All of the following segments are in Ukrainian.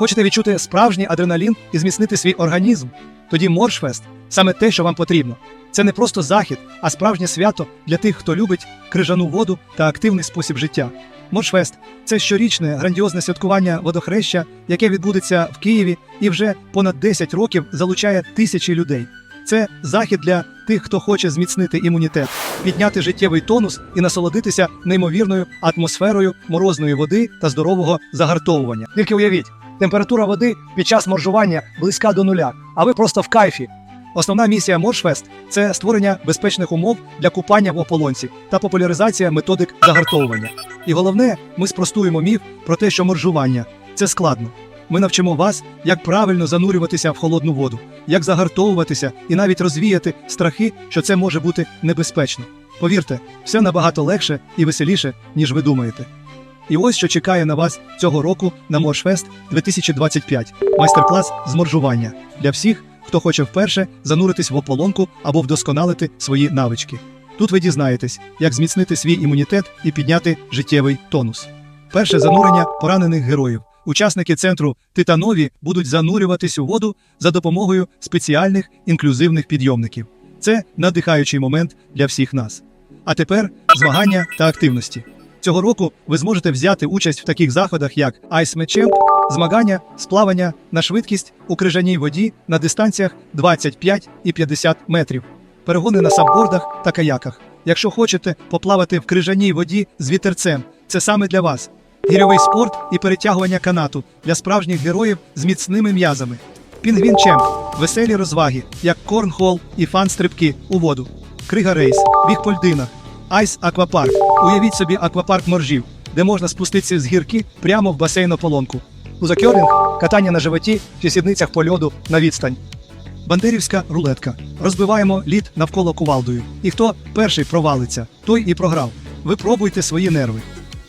Хочете відчути справжній адреналін і зміцнити свій організм? Тоді Моршфест саме те, що вам потрібно. Це не просто захід, а справжнє свято для тих, хто любить крижану воду та активний спосіб життя. Моршфест це щорічне грандіозне святкування водохреща, яке відбудеться в Києві і вже понад 10 років залучає тисячі людей. Це захід для тих, хто хоче зміцнити імунітет, підняти життєвий тонус і насолодитися неймовірною атмосферою морозної води та здорового загартовування. Тільки уявіть, температура води під час моржування близька до нуля, а ви просто в кайфі. Основна місія Моршфест це створення безпечних умов для купання в ополонці та популяризація методик загартовування. І головне, ми спростуємо міф про те, що моржування це складно. Ми навчимо вас, як правильно занурюватися в холодну воду, як загартовуватися і навіть розвіяти страхи, що це може бути небезпечно. Повірте, все набагато легше і веселіше, ніж ви думаєте. І ось що чекає на вас цього року на Моршфест 2025 майстер-клас з моржування для всіх, хто хоче вперше зануритись в ополонку або вдосконалити свої навички. Тут ви дізнаєтесь, як зміцнити свій імунітет і підняти життєвий тонус. Перше занурення поранених героїв. Учасники центру Титанові будуть занурюватись у воду за допомогою спеціальних інклюзивних підйомників. Це надихаючий момент для всіх нас. А тепер змагання та активності. Цього року ви зможете взяти участь в таких заходах, як Ice Match змагання з плавання на швидкість у крижаній воді на дистанціях 25 і 50 метрів, перегони на саббордах та каяках. Якщо хочете поплавати в крижаній воді з вітерцем, це саме для вас. Гірьовий спорт і перетягування канату для справжніх героїв з міцними м'язами. Пінгвін Чемп веселі розваги, як корнхол і фан-стрибки у воду. Крига рейс, біг по льдинах, айс аквапарк. Уявіть собі аквапарк моржів, де можна спуститися з гірки прямо в басейн ополонку. Лузакьорінг катання на животі чи сідницях по льоду на відстань. Бандерівська рулетка. Розбиваємо лід навколо кувалдою. І хто перший провалиться, той і програв. Ви пробуйте свої нерви.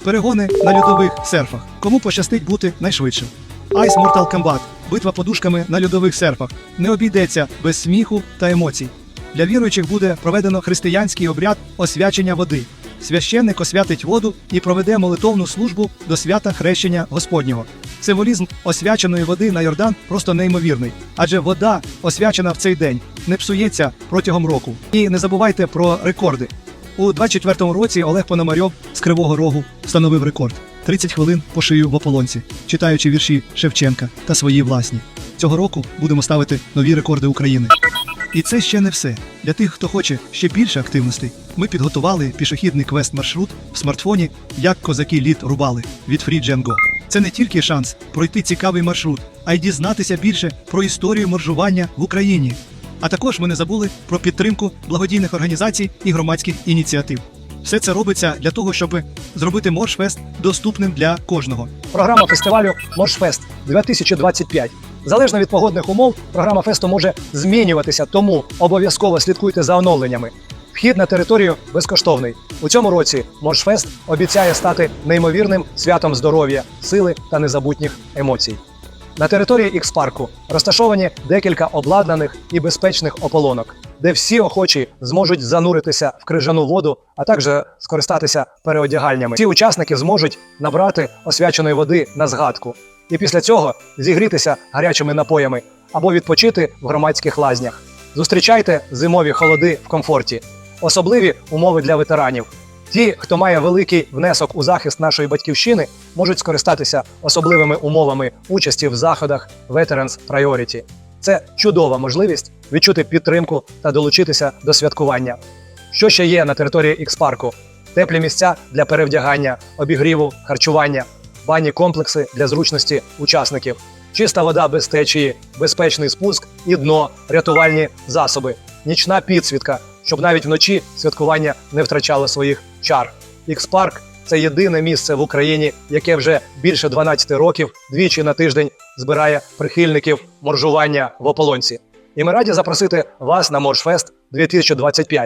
Перегони на льодових серфах. Кому пощастить бути найшвидшим. Ice Mortal Kombat. Битва подушками на льодових серфах. Не обійдеться без сміху та емоцій. Для віруючих буде проведено християнський обряд освячення води. Священник освятить воду і проведе молитовну службу до свята хрещення Господнього. Символізм освяченої води на Йордан просто неймовірний, адже вода, освячена в цей день, не псується протягом року. І не забувайте про рекорди. У 24-му році Олег Пономарьов з Кривого Рогу встановив рекорд 30 хвилин по шию в ополонці, читаючи вірші Шевченка та свої власні. Цього року будемо ставити нові рекорди України. І це ще не все. Для тих, хто хоче ще більше активностей, ми підготували пішохідний квест-маршрут в смартфоні, як козаки лід рубали від Free Gen Це не тільки шанс пройти цікавий маршрут, а й дізнатися більше про історію моржування в Україні. А також ми не забули про підтримку благодійних організацій і громадських ініціатив. Все це робиться для того, щоб зробити Моршфест доступним для кожного. Програма фестивалю Моршфест 2025. Залежно від погодних умов, програма фесту може змінюватися, тому обов'язково слідкуйте за оновленнями. Вхід на територію безкоштовний. У цьому році Моршфест обіцяє стати неймовірним святом здоров'я, сили та незабутніх емоцій. На території Ікс-парку розташовані декілька обладнаних і безпечних ополонок, де всі охочі зможуть зануритися в крижану воду, а також скористатися переодягальнями. Ці учасники зможуть набрати освяченої води на згадку, і після цього зігрітися гарячими напоями або відпочити в громадських лазнях. Зустрічайте зимові холоди в комфорті, особливі умови для ветеранів. Ті, хто має великий внесок у захист нашої батьківщини, можуть скористатися особливими умовами участі в заходах Veterans Priority. Це чудова можливість відчути підтримку та долучитися до святкування. Що ще є на території Ікс-парку? Теплі місця для перевдягання, обігріву, харчування, банні комплекси для зручності учасників, чиста вода без течії, безпечний спуск і дно, рятувальні засоби, нічна підсвітка, щоб навіть вночі святкування не втрачало своїх чар. Ікс-парк це єдине місце в Україні, яке вже більше 12 років двічі на тиждень збирає прихильників моржування в ополонці. І ми раді запросити вас на Моржфест 2025.